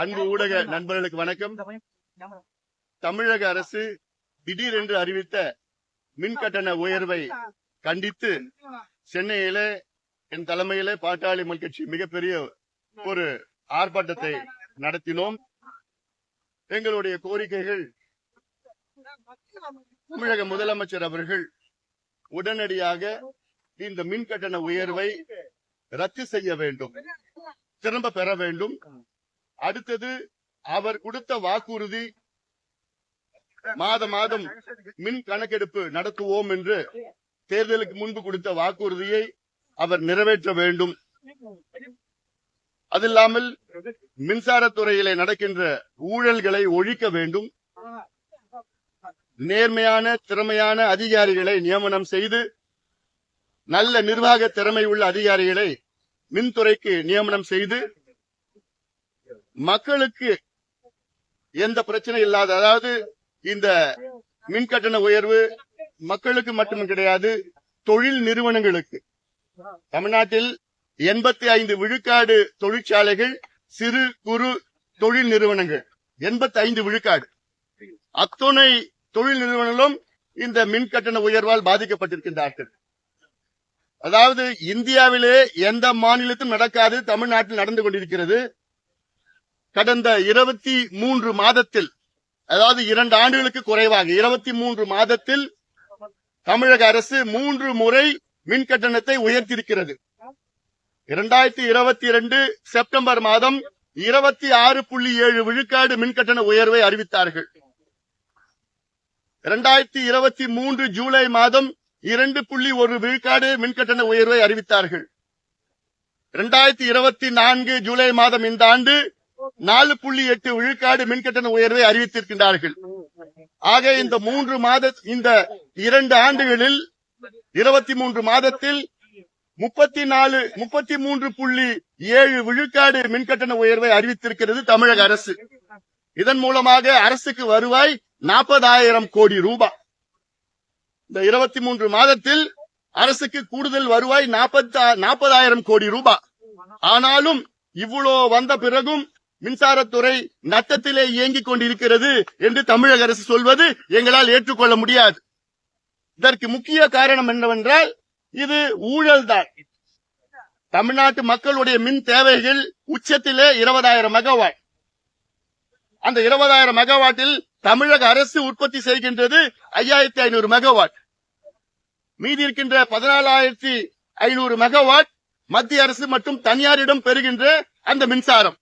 அன்பு ஊடக நண்பர்களுக்கு வணக்கம். தமிழக அரசு திடீரென்று அறிவித்த மின் கட்டண உயர்வை கண்டித்து சென்னையில என் தலைமையில பாட்டாளி மல் கட்சி மிகப்பெரிய ஒரு ஆர்ப்பாட்டத்தை நடத்தினோம். எங்களுடைய கோரிக்கைகள் தமிழக முதலமைச்சர் அவர்கள் உடனடியாக இந்த மின் கட்டண உயர்வை ரத்து செய்ய வேண்டும் திரும்ப பெற வேண்டும். அடுத்தது அவர் கொடுத்த வாக்குறுதி மாத மாதம் மின் கணக்கெடுப்பு நடத்துவோம் என்று தேர்தலுக்கு முன்பு கொடுத்த வாக்குறுதியை அவர் நிறைவேற்ற வேண்டும். அது இல்லாமல் மின்சாரத்துறையிலே நடக்கின்ற ஊழல்களை ஒழிக்க வேண்டும். நேர்மையான திறமையான அதிகாரிகளை நியமனம் செய்து நல்ல நிர்வாக திறமை உள்ள அதிகாரிகளை மின்துறைக்கு நியமனம் செய்து மக்களுக்கு எந்த பிரச்சனை இல்லாத அதாவது இந்த மின் கட்டண உயர்வு மக்களுக்கு மட்டும் கிடையாது தொழில் நிறுவனங்களுக்கு. தமிழ்நாட்டில் எண்பத்தி ஐந்து விழுக்காடு தொழிற்சாலைகள் சிறு குறு தொழில் நிறுவனங்கள். எண்பத்தி ஐந்து விழுக்காடு. அத்துணை தொழில் நிறுவனங்களும் இந்த மின் கட்டண உயர்வால் பாதிக்கப்பட்டிருக்கின்றார்கள். அதாவது இந்தியாவிலே எந்த மாநிலத்திலும் நடக்காது தமிழ்நாட்டில் நடந்து கொண்டிருக்கிறது. கடந்த இருபத்தி மூன்று மாதத்தில் அதாவது இரண்டு ஆண்டுகளுக்கு குறைவாக இருபத்தி மூன்று மாதத்தில் தமிழக அரசு மூன்று முறை மின் கட்டணத்தை உயர்த்தியிருக்கிறது. இரண்டாயிரத்தி இருபத்தி இரண்டு செப்டம்பர் மாதம் இருபத்தி ஆறு புள்ளி ஏழு விழுக்காடு மின் கட்டண உயர்வை அறிவித்தார்கள். இரண்டாயிரத்தி இருபத்தி மூன்று ஜூலை மாதம் இரண்டு புள்ளி ஒரு விழுக்காடு மின் கட்டண உயர்வை அறிவித்தார்கள். இரண்டாயிரத்தி இருபத்தி நான்கு ஜூலை மாதம் இந்த ஆண்டு நாலு புள்ளி எட்டு விழுக்காடு மின் கட்டண உயர்வை அறிவித்திருக்கின்றார்கள். ஆக இந்த மூன்று மாத இந்த இரண்டு ஆண்டுகளில் இருபத்தி மூன்று மாதத்தில் முப்பத்தி நாலு முப்பத்தி மூன்று புள்ளி ஏழு விழுக்காடு மின்கட்டண உயர்வை அறிவித்திருக்கிறது தமிழக அரசு. இதன் மூலமாக அரசுக்கு வருவாய் நாற்பதாயிரம் கோடி ரூபாய் இந்த இருபத்தி மூன்று மாதத்தில் அரசுக்கு கூடுதல் வருவாய் நாற்பத்தி நாற்பதாயிரம் கோடி ரூபாய் ஆனாலும் இவ்வளோ வந்த பிறகும் மின்சாரத்துறை நட்டத்திலே இயங்கிக் கொண்டிருக்கிறது என்று தமிழக அரசு சொல்வது எங்களால் ஏற்றுக்கொள்ள முடியாது. இதற்கு முக்கிய காரணம் என்னவென்றால் இது ஊழல் தான் தமிழ்நாட்டு மக்களுடைய மின் தேவைகள் உச்சத்திலே இருபதாயிரம் மெகாவாட். அந்த இருபதாயிரம் மெகாவாட்டில் தமிழக அரசு உற்பத்தி செய்கின்றது ஐயாயிரத்தி ஐநூறு மெகாவாட். மீதி இருக்கின்ற பதினாலாயிரத்தி ஐநூறு மெகாவாட் மத்திய அரசு மற்றும் தனியாரிடம் பெறுகின்ற அந்த மின்சாரம்.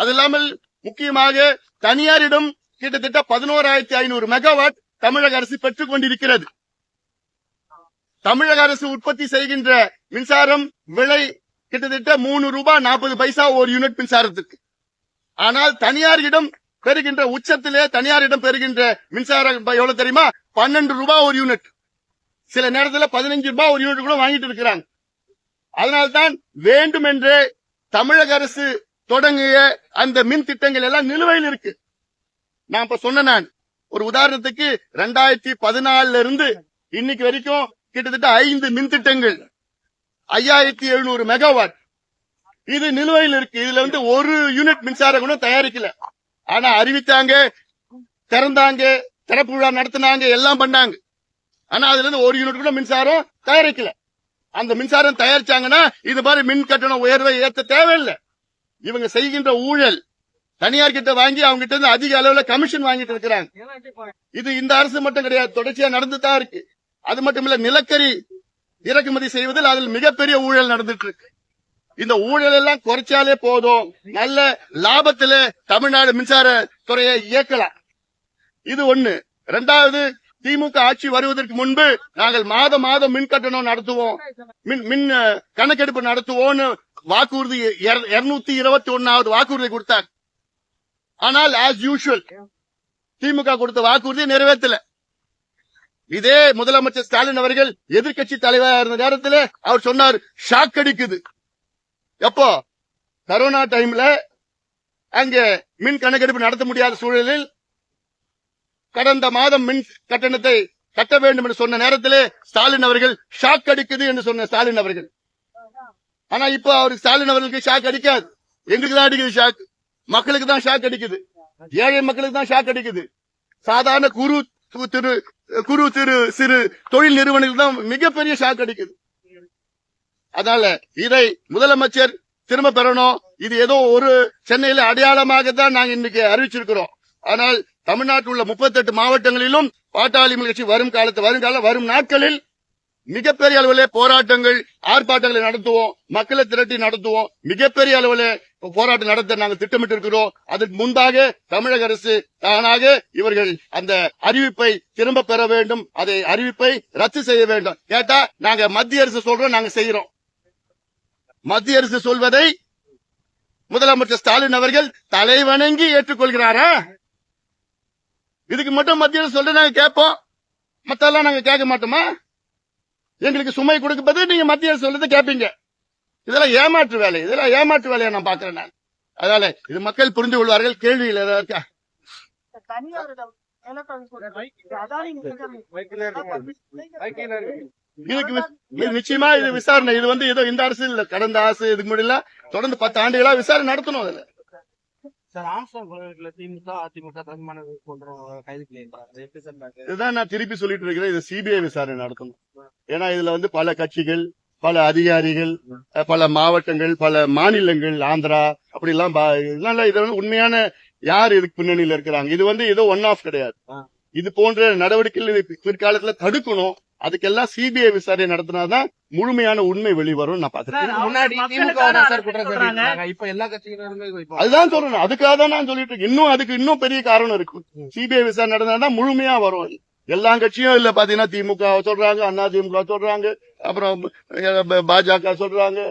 அது இல்லாமல் முக்கியமாக தனியாரிடம் கிட்டத்தட்ட பதினோராயிரத்தி ஐநூறு மெகாவாட் தமிழக அரசு பெற்றுக் கொண்டிருக்கிறது. தமிழக அரசு உற்பத்தி செய்கின்ற மின்சாரம் விலை கிட்டத்தட்ட மூணு ரூபாய் நாற்பது பைசா ஒரு யூனிட் மின்சாரத்துக்கு ஆனால் தனியாரிடம் பெறுகின்ற உச்சத்திலே தனியாரிடம் பெறுகின்ற மின்சாரம் எவ்வளவு தெரியுமா? பன்னெண்டு ரூபாய் ஒரு யூனிட். சில நேரத்துல பதினஞ்சு ரூபாய் ஒரு யூனிட் கூட வாங்கிட்டு இருக்கிறாங்க. அதனால்தான் வேண்டுமென்றே தமிழக அரசு தொடங்கிய அந்த மின் திட்டங்கள் எல்லாம் நிலுவையில் இருக்கு. நான் இப்ப சொன்ன நான் ஒரு உதாரணத்துக்கு ரெண்டாயிரத்தி பதினாலுல இருந்து இன்னைக்கு வரைக்கும் கிட்டத்தட்ட ஐந்து மின் திட்டங்கள் ஐயாயிரத்தி எழுநூறு மெகாவாட் இது நிலுவையில் இருக்கு. இதுல வந்து ஒரு யூனிட் மின்சாரம் கூட தயாரிக்கல. ஆனா அறிவித்தாங்க திறந்தாங்க திறப்பு விழா நடத்தினாங்க எல்லாம் பண்ணாங்க. ஆனா அதுல இருந்து ஒரு யூனிட் கூட மின்சாரம் தயாரிக்கல. அந்த மின்சாரம் தயாரிச்சாங்கன்னா இது மாதிரி மின் கட்டண உயர்வை ஏற்ற தேவையில்லை. இவங்க செய்கின்ற ஊழல் தனியார் கிட்ட வாங்கி அவங்க கிட்ட இருந்து அதிக அளவுல கமிஷன் வாங்கிட்டு இருக்கிறாங்க. இது இந்த அரசு மட்டும் கிடையாது தொடர்ச்சியா நடந்து தான் இருக்கு. அது மட்டும் இல்ல நிலக்கரி இறக்குமதி செய்வதில் அதில் மிகப்பெரிய ஊழல் நடந்துட்டு இருக்கு இந்த ஊழல் எல்லாம் குறைச்சாலே போதும். நல்ல லாபத்துல தமிழ்நாடு மின்சார துறையை இயக்கலாம். இது ஒண்ணு. ரெண்டாவது திமுக ஆட்சி வருவதற்கு முன்பு நாங்கள் மாத மாதம் மின் கட்டணம் நடத்துவோம். மின் மின் கணக்கெடுப்பு நடத்துவோம்னு வாக்குறுதி இருநூத்தி இருபத்தி ஒன்னாவது வாக்குறுதி கொடுத்தார். ஆனால் ஆஸ் யூஷுவல் திமுக கொடுத்த வாக்குறுதியை நிறைவேற்றல. இதே முதலமைச்சர் ஸ்டாலின் அவர்கள் எதிர்கட்சி தலைவராக இருந்த நேரத்தில் அவர் சொன்னார் ஷாக் அடிக்குது. எப்போ? கரோனா டைம்ல அங்க மின் கணக்கெடுப்பு நடத்த முடியாத சூழலில் கடந்த மாதம் மின் கட்டணத்தை கட்ட வேண்டும் என்று சொன்ன நேரத்திலே ஸ்டாலின் அவர்கள் ஷாக் அடிக்குது என்று சொன்ன ஸ்டாலின் அவர்கள். ஆனா இப்போ அவருக்கு ஸ்டாலின் அவர்களுக்கு ஷாக் அடிக்காது. எங்களுக்கு தான் அடிக்குது ஷாக். மக்களுக்கு தான் ஷாக் அடிக்குது. ஏழை மக்களுக்கு தான் ஷாக் அடிக்குது. சாதாரண குரு திரு குறு திரு சிறு தொழில் நிறுவனங்கள் தான் மிகப்பெரிய ஷாக் அடிக்குது. அதனால இதை முதலமைச்சர் திரும்ப பெறணும். இது ஏதோ ஒரு சென்னையில அடையாளமாக தான் நாங்க இன்னைக்கு அறிவிச்சிருக்கிறோம். ஆனால் தமிழ்நாட்டில் உள்ள முப்பத்தெட்டு மாவட்டங்களிலும் பாட்டாளி கட்சி வரும் காலத்து வருங்கால வரும் நாட்களில் மிகப்பெரிய அளவிலே போராட்டங்கள் ஆர்ப்பாட்டங்களை நடத்துவோம் மக்களை திரட்டி நடத்துவோம். மிகப்பெரிய அளவில் போராட்டம் நடத்த நாங்கள் திட்டமிட்டு இருக்கிறோம் அதற்கு முன்பாக தமிழக அரசு தானாக இவர்கள் அந்த அறிவிப்பை திரும்ப பெற வேண்டும். அதை அறிவிப்பை ரத்து செய்ய வேண்டும். கேட்டா நாங்க மத்திய அரசு சொல்றோம் நாங்க செய்யறோம் மத்திய அரசு சொல்வதை முதலமைச்சர் ஸ்டாலின் அவர்கள் தலைவணங்கி ஏற்றுக்கொள்கிறாரா? இதுக்கு மட்டும் மத்திய அரசு சொல்ற நாங்க கேட்போம். மத்தெல்லாம் நாங்க கேட்க மாட்டோமா? எங்களுக்கு சுமை கொடுக்கப்பது நீங்க மத்திய அரசு சொல்றதை கேட்பீங்க. இதெல்லாம் ஏமாற்று வேலை. இதெல்லாம் ஏமாற்று வேலையை நான் பாக்குறேன் நான். அதனால இது மக்கள் புரிந்து கொள்வார்கள். கேள்வியில் ஏதாவது இருக்கா? இதுக்கு நிச்சயமா இது விசாரணை. இது வந்து ஏதோ இந்த அரசு இல்ல. கடந்த அரசு இதுக்கு முன்னாடி தொடர்ந்து பத்து ஆண்டுகளா விசாரணை நடத்தணும் அதுல. சார் ஆம்ஸ்டாங் கொலைவழக்குல திமுக அதிமுக தன்மான போன்ற கைது பண்ணியிருக்காங்க? இதுதான் நான் திருப்பி சொல்லிட்டு இருக்கிறேன். இது சிபிஐ விசாரணை நடத்தணும். ஏன்னா இதுல வந்து பல கட்சிகள் பல அதிகாரிகள் பல மாவட்டங்கள் பல மாநிலங்கள் ஆந்திரா அப்படி எல்லாம் பா- இதனால இது வந்து உண்மையான யார் இதுக்கு பின்னணியில இருக்கிறாங்க? இது வந்து ஏதோ ஒன் ஆஃப் கிடையாது. இது போன்ற நடவடிக்கைகள் பிற்காலத்துல தடுக்கணும். அதுக்கெல்லாம் சிபிஐ விசாரணை நடத்தினாதான் முழுமையான உண்மை வெளிவரும். நான் முன்னாடி. இப்ப எல்லா கட்சியினருமே இப்போ அதுதான் சொல்றேன் அதுக்காக தான் நான் சொல்லிட்டு இருக்கேன். இன்னும் அதுக்கு இன்னும் பெரிய காரணம் இருக்கு. சிபிஐ விசாரணை நடந்தாதான் முழுமையா வரும். எல்லா கட்சியும் இல்ல பாத்தீங்கன்னா திமுக சொல்றாங்க அண்ணா திமுக சொல்றாங்க அப்புறம் பாஜக சொல்றாங்க.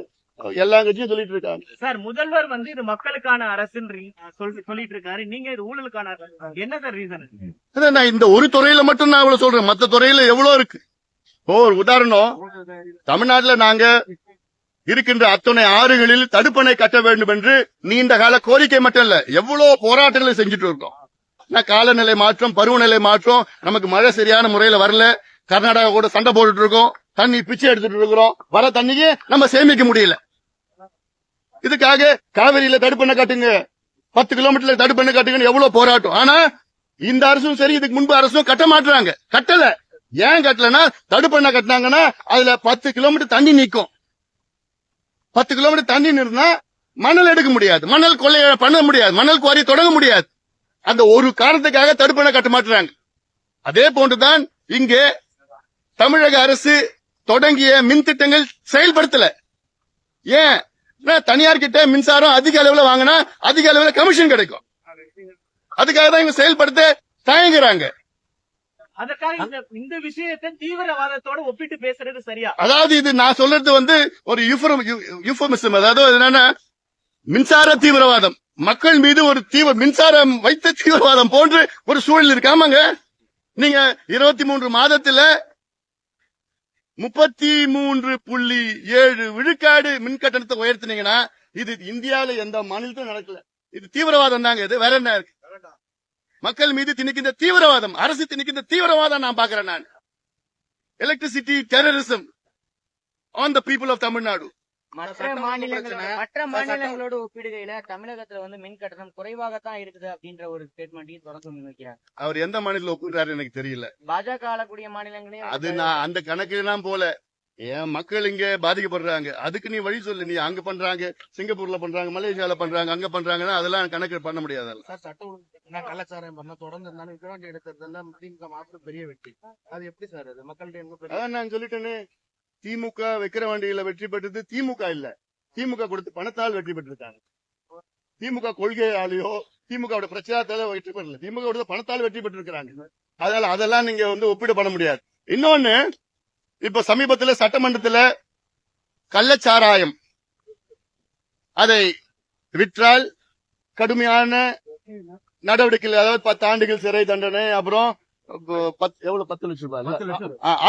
எல்லா கட்சியும் சொல்லிட்டு இருக்காங்க. சார் முதல்வர் வந்து இது மக்களுக்கான அரசுன்றீங்க சொல்லி சொல்லிட்டு இருக்காரு. நீங்க இது ஊழலுக்கான அரசு. என்ன சார் ரீசன் அதான் நான் இந்த ஒரு துறையில மட்டும் நான் இவ்வளவு சொல்றேன். மத்த துறையில எவ்வளவு இருக்கு? இப்போ ஒரு உதாரணம். தமிழ்நாட்டுல நாங்க இருக்கின்ற அத்தனை ஆறுகளில் தடுப்பணை கட்ட வேண்டும் என்று நீண்ட கால கோரிக்கை மட்டும் இல்ல எவ்வளவு போராட்டங்களை செஞ்சுட்டு இருக்கோம். காலநிலை மாற்றம் பருவநிலை மாற்றம் நமக்கு மழை சரியான முறையில வரல கர்நாடகா கூட சண்டை போட்டுட்டு இருக்கோம் தண்ணி பிச்சை எடுத்துட்டு இருக்கிறோம் வர தண்ணியே நம்ம சேமிக்க முடியல. இதுக்காக காவிரியில தடுப்பணை கட்டுங்க பத்து கிலோமீட்டர்ல தடுப்பணை கட்டுங்கன்னு எவ்வளவு போராட்டம். ஆனா இந்த அரசும் சரி இதுக்கு முன்பு அரசும் கட்ட மாட்டுறாங்க. கட்டல. ஏன் கட்டலன்னா தடுப்பண்ணை கட்டினாங்கன்னா அதுல பத்து கிலோமீட்டர் தண்ணி நிற்கும் பத்து கிலோமீட்டர் தண்ணி நிறுத்தினா மணல் எடுக்க முடியாது. மணல் கொள்ளை பண்ண முடியாது. மணல் குவாரி தொடங்க முடியாது. அந்த ஒரு காரணத்துக்காக தடுப்பணை கட்ட மாட்டுறாங்க. அதே போன்றுதான் இங்கே தமிழக அரசு தொடங்கிய மின் திட்டங்கள் செயல்படுத்தல. ஏன்? ஏன்னா தனியார் கிட்ட மின்சாரம் அதிக அளவுல வாங்கினா அதிக அளவுல கமிஷன் கிடைக்கும். அதுக்காக தான் இவங்க செயல்படுத்த தயங்குறாங்க. அதற்காக இந்த விஷயத்தை தீவிரவாதத்தோட ஒப்பிட்டு பேசுறது சரியா? அதாவது இது நான் சொல்றது வந்து ஒரு யூஃபமிசம். அதாவது என்னன்னா மின்சார தீவிரவாதம். மக்கள் மீது ஒரு தீவிர மின்சாரம் வைத்த தீவிரவாதம் போன்று ஒரு சூழல் இருக்காமங்க. நீங்க இருபத்தி மூன்று மாதத்துல முப்பத்தி மூன்று புள்ளி ஏழு விழுக்காடு மின் கட்டணத்தை உயர்த்தினீங்கன்னா இது இந்தியாவில எந்த மாநிலத்திலும் நடக்கல. இது தீவிரவாதம் தாங்க இது. வேற என்ன இருக்கு? மக்கள் மீது திணிக்கின்ற தீவிரவாதம் அரசு திணிக்கின்ற தீவிரவாதம் நான் பாக்குறேன் நான். Electricity terrorism on the people of Tamil Nadu மற்ற சட்டம் மாநிலங்களோட பிரச்சனை. மற்ற சட்டம். மாநிலங்களோட ஒப்பிடுகையில தமிழகத்துல வந்து மின் கட்டணம் குறைவாகத்தான் இருக்குது அப்படின்ற ஒரு ஸ்டேட்மெண்ட்டையும் தொடர்ந்து முன்வைக்கிறாங்க அவர் எந்த மாநிலத்தில் ஒப்புக்கிறாரு எனக்கு தெரியல. பாஜக ஆளக்கூடிய மாநிலங்களையும் அது நான் அந்த கணக்குலாம் போல. என் மக்கள் இங்க பாதிக்கப்படுறாங்க? அதுக்கு நீ வழி சொல்லு. நீ அங்க பண்றாங்க சிங்கப்பூர்ல பண்றாங்க மலேசியால பண்றாங்க அங்க பண்றாங்கன்னா அதெல்லாம் கணக்கு பண்ண முடியாது அதெல்லாம். நான் கலாச்சாரம் பண்ண தொடர்ந்து இருந்தாலும் விக்ரவாண்டி எடுத்ததெல்லாம் திமுக மாற்றம் பெரிய வெற்றி. அது எப்படி சார் அது? மக்கள்கிட்ட அதான் நான் சொல்லிட்டேனே திமுக விக்கிரவாண்டியில வெற்றி பெற்றது திமுக இல்ல. திமுக கொடுத்து பணத்தால் வெற்றி பெற்றிருக்காங்க. திமுக கொள்கையாலேயோ திமுக பிரச்சாரத்தால வெற்றி பெறல. திமுக பணத்தால் வெற்றி பெற்றிருக்கிறாங்க. அதனால அதெல்லாம் நீங்க வந்து ஒப்பீடு பண்ண முடியாது. இன்னொன்னு இப்ப சமீபத்துல சட்டமன்றத்துல கள்ளச்சாராயம். அதை விற்றால் கடுமையான நடவடிக்கைகள் அதாவது பத்து ஆண்டுகள் சிறை தண்டனை அப்புறம் எவ்வளவு பத்து லட்சம் ரூபாய்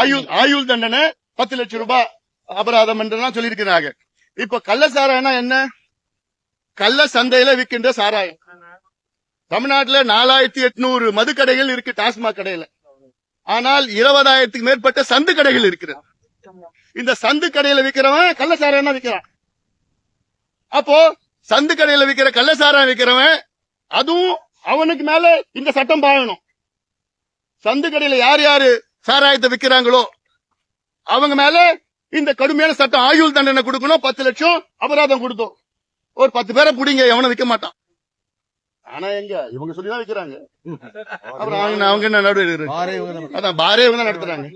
ஆயுள் ஆயுள் தண்டனை பத்து லட்சம் ரூபாய் அபராதம் என்றெல்லாம் சொல்லியிருக்கிறாங்க. இப்ப கள்ள சாராயம்னா என்ன? கள்ள சந்தையில விற்கின்ற சாராயம். தமிழ்நாட்டுல நாலாயிரத்தி எட்நூறு மதுக்கடைகள் இருக்கு டாஸ்மாக் கடையில. ஆனால் இருபதாயிரத்துக்கு மேற்பட்ட சந்து கடைகள் இருக்கிறது. இந்த சந்து கடையில விக்கிறவன் கள்ள சாராயம் தான் விக்கிறான். அப்போ சந்து கடையில விக்கிற கள்ளசாரம் விக்கிறவன் அதுவும் அவனுக்கு மேல இந்த சட்டம் பாயணும். சந்து கடையில யார் யாரு சாராயத்தை விக்கிறாங்களோ அவங்க மேல இந்த கடுமையான சட்டம் ஆயுள் தண்டனை கொடுக்கணும். பத்து லட்சம் அபராதம் கொடுத்தோம். ஒரு பத்து பேரை புடிங்க எவனும் விக்க மாட்டான். ஆனா எங்க? இவங்க சொல்லிதான் விக்கிறாங்க. அப்புறம் அவங்க அவங்க என்ன நடுவு அதான் பாரே இவங்க தான் நடத்துறாங்க.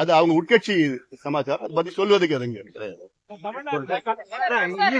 அது அவங்க உட்கட்சி சமாச்சாரம். அதை பத்தி சொல்வதுக்கு அதுங்க தமிழ்நாட்டுல